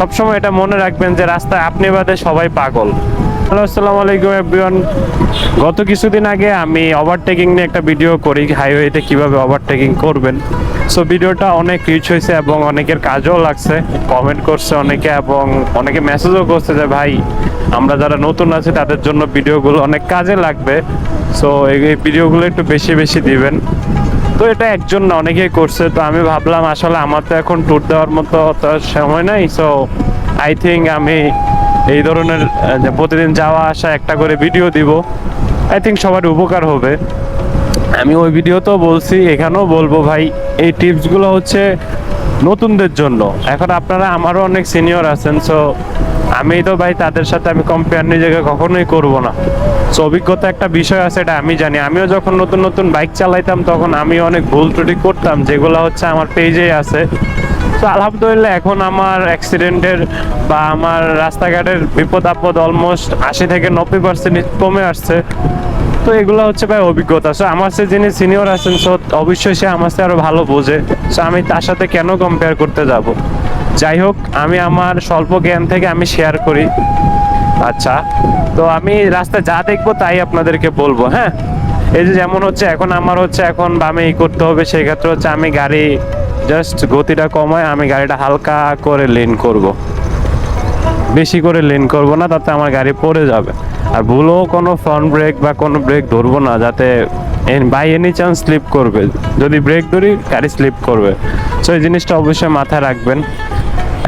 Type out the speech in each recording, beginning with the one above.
সবসময় এটা মনে রাখবেন যে রাস্তায় আপনি বাদে সবাই পাগল। হ্যালো, আসসালামু আলাইকুম এভরিওয়ান গত কিছুদিন আগে আমি ওভারটেকিং নিয়ে একটা ভিডিও করি হাইওয়েতে কীভাবে ওভারটেকিং করবেন। সো ভিডিওটা অনেক রিচ হয়েছে এবং অনেকের কাজও লাগছে। কমেন্ট করছে অনেকে এবং অনেকে মেসেজও করছে যে, ভাই, আমরা যারা নতুন আছি, তাদের জন্য ভিডিওগুলো অনেক কাজে লাগবে। সো এই ভিডিওগুলো একটু বেশি বেশি দিবেন। তো এটা একজন না অনেকেই করছে, তো আমি ভাবলাম আসলে আমার তো এখন ট্যুর দেওয়ার মতো তো সময় নাই সো আই থিঙ্ক আমি এই ধরনের প্রতিদিন যাওয়া আসা একটা করে ভিডিও দিব। আই থিঙ্ক সবার উপকার হবে। আমি ওই ভিডিওতেও বলছি, এখানেও বলব ভাই, এই টিপসগুলো হচ্ছে নতুনদের জন্য। এখন আপনারা আমারও অনেক সিনিয়র আছেন সো আমি তো ভাই তাদের সাথে আমি কম্পেয়ার নিজেকে কখনোই করব না। সো অভিজ্ঞতা একটা বিষয় আছে, এটা আমি জানি। আমিও যখন নতুন নতুন বাইক চালাইতাম, তখন আমি অনেক ভুল ত্রুটি করতাম, যেগুলো হচ্ছে আমার পেজেই আছে। তো আলহামদুলিল্লাহ, এখন আমার অ্যাক্সিডেন্টের বা আমার রাস্তাঘাটের বিপদ আপদ অলমোস্ট আশি থেকে নব্বই পার্সেন্ট কমে আসছে। তো এগুলো হচ্ছে ভাই অভিজ্ঞতা। সো আমার সে যিনি সিনিয়র আছেন, সো অবশ্যই সে আমার সাথে আরও ভালো বোঝে। সো আমি তার সাথে কেন কম্পেয়ার করতে যাব? যাই হোক, আমি আমার স্বল্প জ্ঞান থেকে আমি শেয়ার করি। আচ্ছা তো আমি রাস্তায় যা দেখব তাই আপনাদেরকে বলব হ্যাঁ? এই যে যেমন হচ্ছে, এখন আমার হচ্ছে, এখন বামে ই করতে হবে, সেই ক্ষেত্রে হচ্ছে আমি গাড়ি জাস্ট গতিটা কমায়, আমি গাড়িটা হালকা করে লেন করব। বেশি করে লেন করব না, তাতে আমার গাড়ি পড়ে যাবে। আর ভুলও কোনো ফ্রন্ট ব্রেক বা কোনো ব্রেক ধরবো না, যাতে বাই এনি চান্স স্লিপ করবে। যদি ব্রেক ধরি, গাড়ি স্লিপ করবে। সো এই জিনিসটা অবশ্যই মাথায় রাখবেন।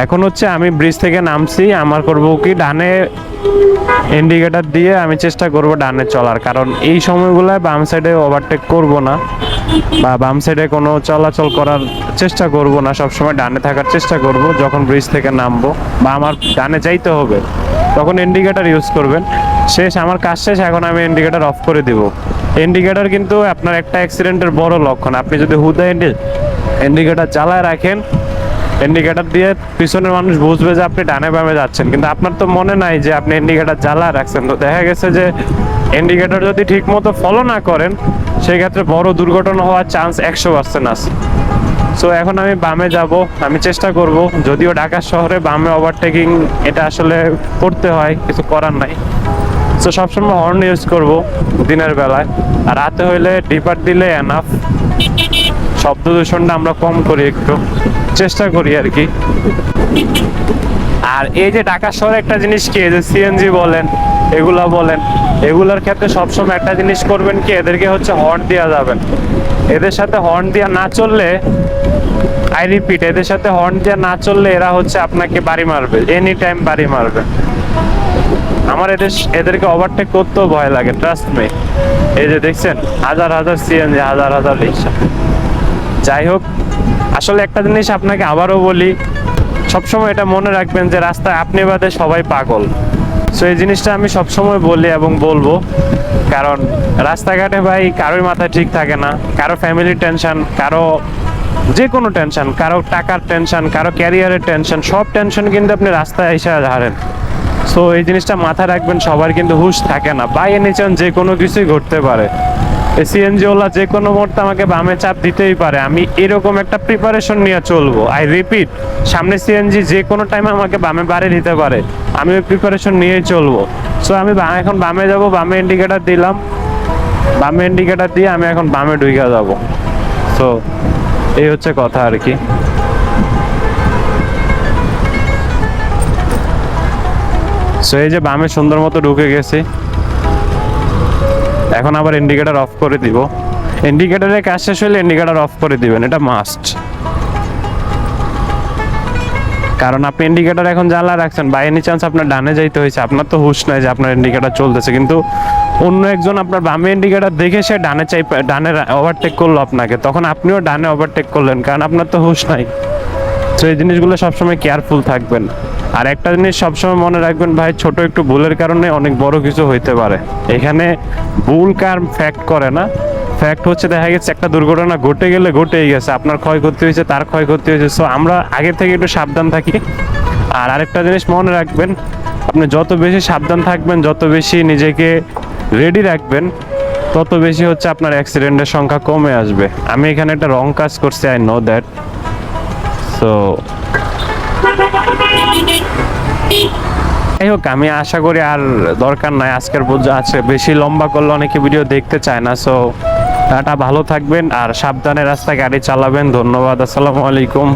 এখন হচ্ছে আমি ব্রিজ থেকে নামছি, আমার করব কি, ডানে ইন্ডিকেটার দিয়ে আমি চেষ্টা করব ডানে চলার, কারণ এই সময়গুলোয় বাম সাইডে ওভারটেক করব না বা বাম সাইডে কোনো চলাচল করার চেষ্টা করব না, সবসময় ডানে থাকার চেষ্টা করব, যখন ব্রিজ থেকে নামবো বা আমার ডানে যাইতে হবে, তখন ইন্ডিকেটার ইউজ করবেন। শেষ, আমার কাজ শেষ, এখন আমি ইন্ডিকেটার অফ করে দিব। ইন্ডিকেটার কিন্তু আপনার একটা অ্যাক্সিডেন্টের বড় লক্ষণ, আপনি যদি হুদা ইন্ডিকেটার চালায় রাখেন ইন্ডিকেটর দিয়ে পিছনের মানুষ বুঝবে যে আপনি ডানে বামে যাচ্ছেন। কিন্তু আপনার তো মনে নাই যে আপনি ইন্ডিকেটার জ্বালা রাখছেন। তো দেখা গেছে যে ইন্ডিকেটার যদি ঠিক মতো ফলো না করেন সেই ক্ষেত্রে বড় দুর্ঘটনা হওয়ার চান্স একশো পার্সেন্ট আছে। সো এখন আমি বামে যাব। আমি চেষ্টা করব। যদিও ঢাকা শহরে বামে ওভারটেকিং এটা আসলে করতে হয়, কিছু করার নাই। সো সবসময় হর্ন ইউজ করব দিনের বেলায়। আর রাতে হইলে ডিপার দিলে এনাফ শব্দ দূষণটা আমরা কম করি একটু। চেষ্টা করি আর কি। আর এই যে ঢাকা শহরে একটা জিনিস কি যে সিএনজি বলেন, এগুলা বলেন, এগুলোর ক্ষেত্রে সবসময় একটা জিনিস করবেন কি, এদেরকে হচ্ছে হর্ন দেওয়া যাবেন। এদের সাথে হর্ন দেওয়া না চললে আই রিপিট এদের সাথে হর্ন দেওয়া না চললে এরা হচ্ছে আপনাকে বাড়ি মারবে এনি টাইম বাড়ি মারবে। আমার এদের, এদেরকে ওভারটেক করতেও ভয় লাগে ট্রাস্ট মি এই যে দেখছেন, হাজার হাজার সিএনজি হাজার হাজার রিক্সা। যাই হোক আসলে একটা জিনিস আপনাকে আবারও বলি, সবসময় এটা মনে রাখবেন যে রাস্তায় আপনি বাদে সবাই পাগল। সো এই জিনিসটা আমি সবসময় বলি এবং বলব, কারণ রাস্তাঘাটে ভাই কারোর মাথায় ঠিক থাকে না, কারও ফ্যামিলির টেনশন কারও যে কোনো টেনশন কারও টাকার টেনশন কারও ক্যারিয়ারের টেনশন সব টেনশন কিন্তু আপনি রাস্তায় এসে হারেন। সো এই জিনিসটা মাথায় রাখবেন, সবার কিন্তু হুশ থাকে না এনি চান যে কোনো কিছুই ঘটতে পারে। এই সিএনজি ওলা যে কোনো মুহূর্তে আমাকে বামে চাপ দিতেই পারে। আমি এরকম একটা প্রিপারেশন নিয়ে চলবো। আই রিপিট সামনে সিএনজি যে কোনো টাইমে আমাকে বামে বাড়ি দিতে পারে। আমি ওই প্রিপারেশন নিয়েই চলবো। সো আমি এখন বামে যাব, বামে ইন্ডিকেটার দিলাম। বামে ইন্ডিকেটার দিয়ে আমি এখন বামে ঢুকে যাব। তো এই হচ্ছে কথা আর কি। সো এই যে বামে সুন্দর মতো ঢুকে গেছি। এখন আবার ইন্ডিকেটর অফ করে দিব। ইন্ডিকেটরের কাজ শেষ হলে ইন্ডিকেটর অফ করে দিবেন, এটা মাস্ট কারণ আপনি ইন্ডিকেটর এখন জ্বালা রাখছেন বাই এনি চান্স আপনার ডানে যাইতে হয়েছে আপনার তো হুশ নাই যে আপনার ইন্ডিকেটার চলতেছে, কিন্তু অন্য একজন আপনার বামে ইন্ডিকেটার দেখে সে ডানে চাই, ডানে ওভারটেক করল আপনাকে, তখন আপনিও ডানে ওভারটেক করলেন, কারণ আপনার তো হুশ নাই। তো এই জিনিসগুলো সবসময় কেয়ারফুল থাকবেন। আর একটা জিনিস সবসময় মনে রাখবেন ভাই, ছোট একটু ভুলের কারণে অনেক বড় কিছু হইতে পারে। এখানে ভুল কার ফ্যাক্ট করে না। ফ্যাক্ট হচ্ছে দেখা গেছে একটা দুর্ঘটনা ঘটে গেলে ঘটেই গেছে। আপনার ক্ষয়ক্ষতি হয়েছে, তার ক্ষয়ক্ষতি হয়েছে। সো আমরা আগে থেকে একটু সাবধান থাকি। আর আরেকটা জিনিস মনে রাখবেন, আপনি যত বেশি সাবধান থাকবেন, যত বেশি নিজেকে রেডি রাখবেন, তত বেশি হচ্ছে আপনার অ্যাক্সিডেন্টের সংখ্যা কমে আসবে। আমি এখানে একটা রং কাজ করছি আই নো দ্যাট সো যাই হোক, আমি আশা করি আর দরকার নাই। আজকের পর্যন্ত আছে। বেশি লম্বা করলে অনেকে ভিডিও দেখতে চায় না সো টাটা, ভালো থাকবেন আর সাবধানে রাস্তায় গাড়ি চালাবেন। ধন্যবাদ, আসসালামু আলাইকুম।